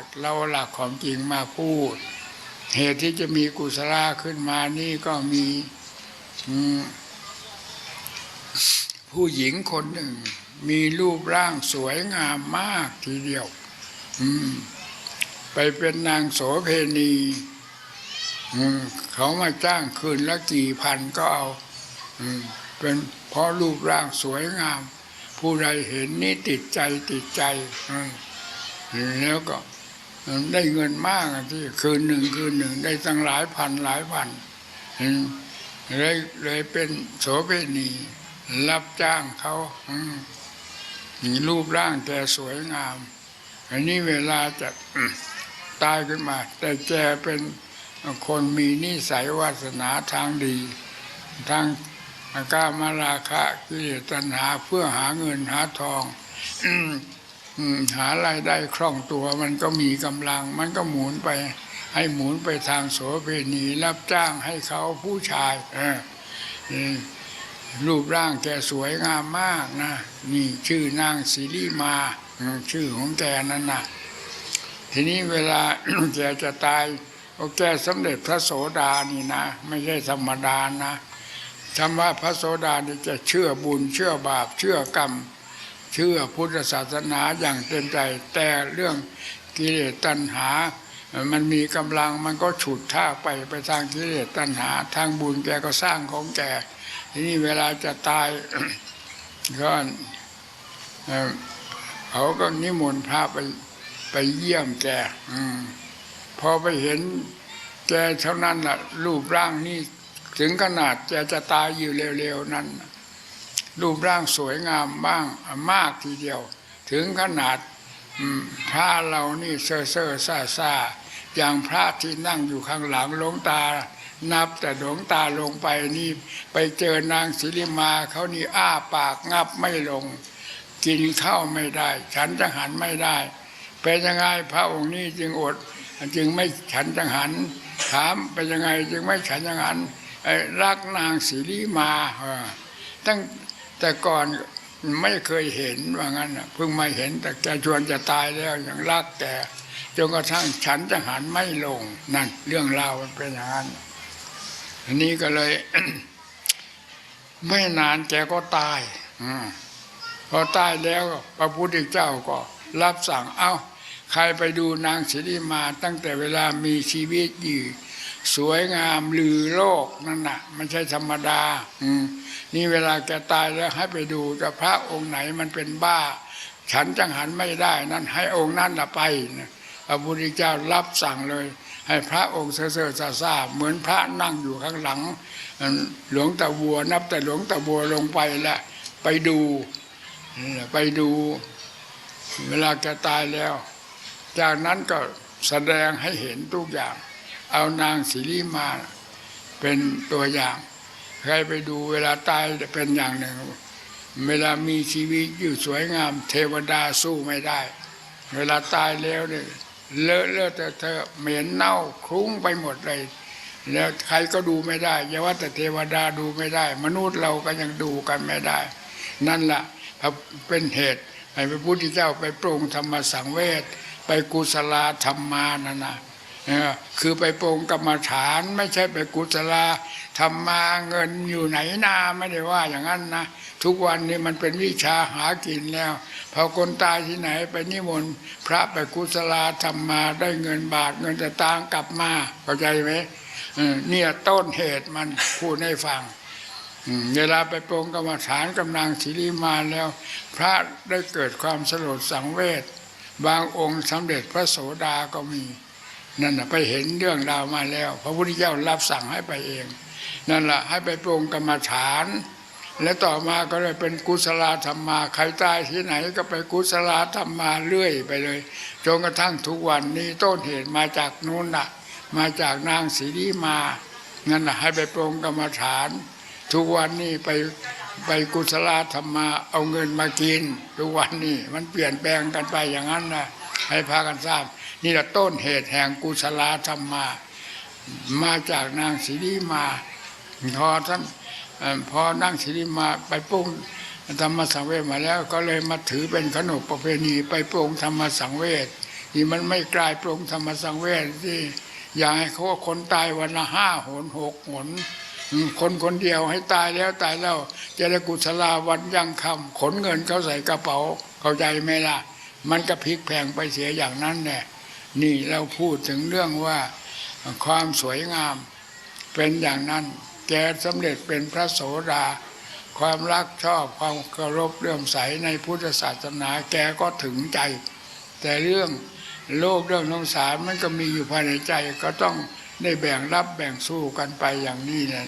ติเราหลักของจริงมาพูด เหตุที่จะมีกุศลขึ้นมานี่ก็มีผู้หญิงคนหนึ่ง มีรูปร่างสวยงามมากทีเดียวไปเป็นนางโสเพณีเขามาจ้างคืนละกี่พันก็เอาอเป็นเพราะรูปร่างสวยงาม ผู้ใดเห็นนี่ติดใจติดใจแล้วก็ ได้เงินมากที่คืนหนึ่งคืนหนึ่งได้ตั้งหลายพันหลายพันเลยเลยเป็นโสเภณีรับจ้างเขามีรูปร่างแกสวยงาม อันนี้เวลาจะตายขึ้นมา แต่แกเป็นคนมีนิสัยวาสนาทางดี ทางกามาราคะกิเลสตัณหาเพื่อหาเงินหาทองอ หารายได้คล่องตัวมันก็มีกำลัง มันก็หมุนไป ให้หมุนไปทางโสเภณีรับจ้างให้เขาผู้ชายรูปร่างแกสวยงามมากนะนี่ชื่อนางศิริมา ชื่อของแกนั่นนะทีนี้เวลาแกจะตายก็แกสำเร็จพระโสดานี่นะ ไม่ใช่ธรรมดานะคำว่าพระโสดานี่จะเชื่อบุญเชื่อบาปเชื่อกรรม เชื่อพุทธศาสนาอย่างเต็มใจ แต่เรื่องกิเลสตัณหา มันมีกำลังมันก็ฉุดท่าไปไปทางกิเลสตัณหา ทางบุญแกก็สร้างของแกทีนี้เวลาจะตายก็เอ่อเขาก็นิมนต์พระไปไปเยี่ยมแกอืพอไปเห็นแกเท่านั้นล่ะรูปร่างนี่ถึงขนาดแกจะตายอยู่เร็วๆนั้นะ รูปร่างสวยงามบ้างมากทีเดียว ถึงขนาดพระเรานี่เซ่อเซ่อซ่าซ่าอย่างพระที่นั่งอยู่ข้างหลังหลวงตา นับแต่หลวงตาลงไปนี่ ไปเจอนางศิริมาเขานี่อ้าปากงับไม่ลง กินข้าวไม่ได้ ฉันจังหันไม่ได้ เป็นยังไงพระองค์นี้จึงอด จึงไม่ฉันจังหัน ถามเป็นยังไงจึงไม่ฉันจังหันไอ้รักนางศิริมาตั้ง แต่ก่อนไม่เคยเห็นว่างั้นเพิ่งมาเห็นแต่แกชวนจะตายแล้วยังรักแกจนกระทั่งฉันจังหันไม่ลงนั่นเรื่องราวมันเป็นอย่างนั้นอันนี้ก็เลย ไม่นานแกก็ตายอพอตายแล้วพระพุทธเจ้าก็ รับสั่งเอ้า ใครไปดูนางสิริมาตั้งแต่เวลามีชีวิตอยู่ สวยงามลือโลกนั่นน่ะไม่ใช่ธรรมดา อืนี่เวลาแกตายแล้วให้ไปดูแต่พระองค์ไหนมันเป็นบ้า ฉันจังหันไม่ได้นั่นให้องค์นั้นละไปนะพระพุทธเจ้ารับสั่งเลย ให้พระองค์เซ่อเซ่อซาซาเหมือนพระนั่งอยู่ข้างหลัง หลวงตาบัวนับแต่หลวงตาบัวลงไปล้วไปดูไปดู เวลาแกตายแล้ว จากนั้นก็แสดงให้เห็นทุกอย่าง เอานางศิริมาเป็นตัวอย่าง ใครไปดูเวลาตายเป็นอย่างหนึ่ง เวลามีชีวิตอยู่สวยงาม เทวดาสู้ไม่ได้ เวลาตายแล้วเนี่ยเลอะเลอะแต่เธอะเหม็นเน่าคลุ้งไปหมดเลย แล้วใครก็ดูไม่ได้อย่าว่าแต่เทวดาดูไม่ได้ มนุษย์เราก็ยังดูกันไม่ได้ นั่นแหละเป็นเหตุให้พระพุทธเจ้าไปปรงธรรมสังเวชไปกุศลธรรมานั่นนะ คือไปปรงกรรมฐานไม่ใช่ไปกุศลธรรมาเงินอยู่ไหนนาไม่ได้ว่าอย่างนั้นนะทุกวันนี้มันเป็นวิชาหากินแล้ว พอคนตายที่ไหนไปนิมนต์พระไปกุศลธรรมาได้เงินบาทเงินแต่ตางกลับมาเข้าใจไหมเนี่ยต้นเหตุมันพูดให้ฟังเวลาไปปรงกรรมฐานกำลังศิริมาแล้ว พระได้เกิดความสลดสังเวชบางองค์สำเร็จพระโสดาก็มี นั่นนะไปเห็นเรื่องราวมาแล้ว พระพุทธเจ้ารับสั่งให้ไปเอง นั่นแหละให้ไปปรงกรรมฐาน และต่อมาก็เลยเป็นกุศลธรรมมาใครตายที่ไหนก็ไปกุศลธรรมมาเรื่อยไปเลยจนกระทั่งทุกวันนี้ต้นเหตุมาจากนู้นน่ะ มาจากนางศรีมานั่นนะให้ไปปรงกรรมฐาน ทุกวันนี้ไปไปกุศลธรรมมาเอาเงินมากิน ทุกวันนี้มันเปลี่ยนแปลงกันไปอย่างนั้นนะให้พากันทราบ นี่แหละต้นเหตุแห่งกุศลธรรมมา มาจากนางศรีมาพอท่านพอนางศรีมาไปปรุงธรรมสังเวชมาแล้ว ก็เลยมาถือเป็นขนบประเพณีไปปรุงธรรมสังเวชที่มันไม่กลายปรุงธรรมสังเวชที่อย่าให้เขาว่าคนตายวันละห้าหนหกหนคนคนเดียวให้ตายแล้วตายแล้วจะได้กุศลาวันยังคำขนเงินเขาใส่กระเป๋าเข้าใจไหมล่ะ มันก็พลิกแพงไปเสียอย่างนั้นแหละ นี่เราพูดถึงเรื่องว่าความสวยงามเป็นอย่างนั้น แกสำเร็จเป็นพระโสดา ความรักชอบความเคารพเลื่อมใสในพุทธศาสนาแกก็ถึงใจ แต่เรื่องโลกเรื่องสงสารมันก็มีอยู่ภายในใจ ก็ต้องได้แบ่งรับแบ่งสู้กันไปอย่างนี้เนี่ย